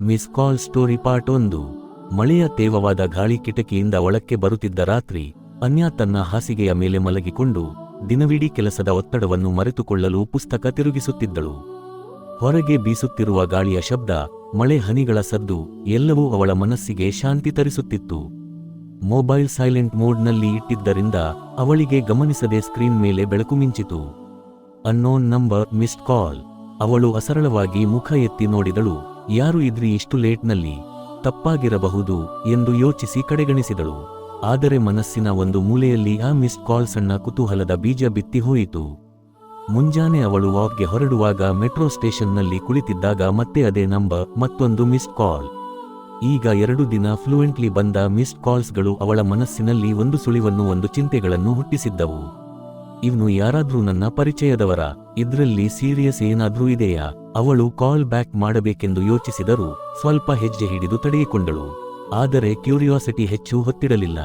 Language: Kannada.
ಮಿಸ್ ಕಾಲ್ ಸ್ಟೋರಿ ಪಾರ್ಟ್ ಒಂದು. ಮಳೆಯ ತೇವವಾದ ಗಾಳಿ ಕಿಟಕಿಯಿಂದ ಒಳಕ್ಕೆ ಬರುತ್ತಿದ್ದ ರಾತ್ರಿ, ಅನ್ಯಾ ತನ್ನ ಹಾಸಿಗೆಯ ಮೇಲೆ ಮಲಗಿಕೊಂಡು, ದಿನವಿಡೀ ಕೆಲಸದ ಒತ್ತಡವನ್ನು ಮರೆತುಕೊಳ್ಳಲು ಪುಸ್ತಕ ತಿರುಗಿಸುತ್ತಿದ್ದಳು. ಹೊರಗೆ ಬೀಸುತ್ತಿರುವ ಗಾಳಿಯ ಶಬ್ದ, ಮಳೆ ಹನಿಗಳ ಸದ್ದು, ಎಲ್ಲವೂ ಅವಳ ಮನಸ್ಸಿಗೆ ಶಾಂತಿ ತರಿಸುತ್ತಿತ್ತು. ಮೊಬೈಲ್ ಸೈಲೆಂಟ್ ಮೋಡ್ನಲ್ಲಿ ಇಟ್ಟಿದ್ದರಿಂದ ಅವಳಿಗೆ ಗಮನಿಸದೆ ಸ್ಕ್ರೀನ್ ಮೇಲೆ ಬೆಳಕು ಮಿಂಚಿತು. Unknown number, missed call. ಅವಳು ಅಸರಳವಾಗಿ ಮುಖ ಎತ್ತಿ ನೋಡಿದಳು. ಯಾರು ಇದ್ರಿ ಇಷ್ಟು ಲೇಟ್ನಲ್ಲಿ? ತಪ್ಪಾಗಿರಬಹುದು ಎಂದು ಯೋಚಿಸಿ ಕಡೆಗಣಿಸಿದಳು. ಆದರೆ ಮನಸ್ಸಿನ ಒಂದು ಮೂಲೆಯಲ್ಲಿ ಆ ಮಿಸ್ ಕಾಲ್ ಸಣ್ಣ ಕುತೂಹಲದ ಬೀಜ ಬಿತ್ತಿ ಹೋಯಿತು. ಮುಂಜಾನೆ ಅವಳು ವಾಕ್ಗೆ ಹೊರಡುವಾಗ ಮೆಟ್ರೋ ಸ್ಟೇಷನ್ನಲ್ಲಿ ಕುಳಿತಿದ್ದಾಗ ಮತ್ತೆ ಅದೇ ನಂಬರ್, ಮತ್ತೊಂದು ಮಿಸ್ ಕಾಲ್. ಈಗ ಎರಡು ದಿನ ಫ್ಲೂಯೆಂಟ್ಲಿ ಬಂದ ಮಿಸ್ ಕಾಲ್ಸ್ಗಳು ಅವಳ ಮನಸ್ಸಿನಲ್ಲಿ ಒಂದು ಸುಳಿವನ್ನು ಒಂದು ಚಿಂತೆಗಳನ್ನು ಹುಟ್ಟಿಸಿದ್ದವು. ಇವನು ಯಾರಾದ್ರೂ ನನ್ನ ಪರಿಚಯದವರ? ಇದ್ರಲ್ಲಿ ಸೀರಿಯಸ್ ಏನಾದ್ರೂ ಇದೆಯಾ? ಅವಳು ಕಾಲ್ ಬ್ಯಾಕ್ ಮಾಡಬೇಕೆಂದು ಯೋಚಿಸಿದರೂ ಸ್ವಲ್ಪ ಹೆಜ್ಜೆ ಹಿಡಿದು ತಡೆಯಿಕೊಂಡಳು ಆದರೆ ಕ್ಯೂರಿಯಾಸಿಟಿ ಹೆಚ್ಚು ಹೊತ್ತಿಡಲಿಲ್ಲ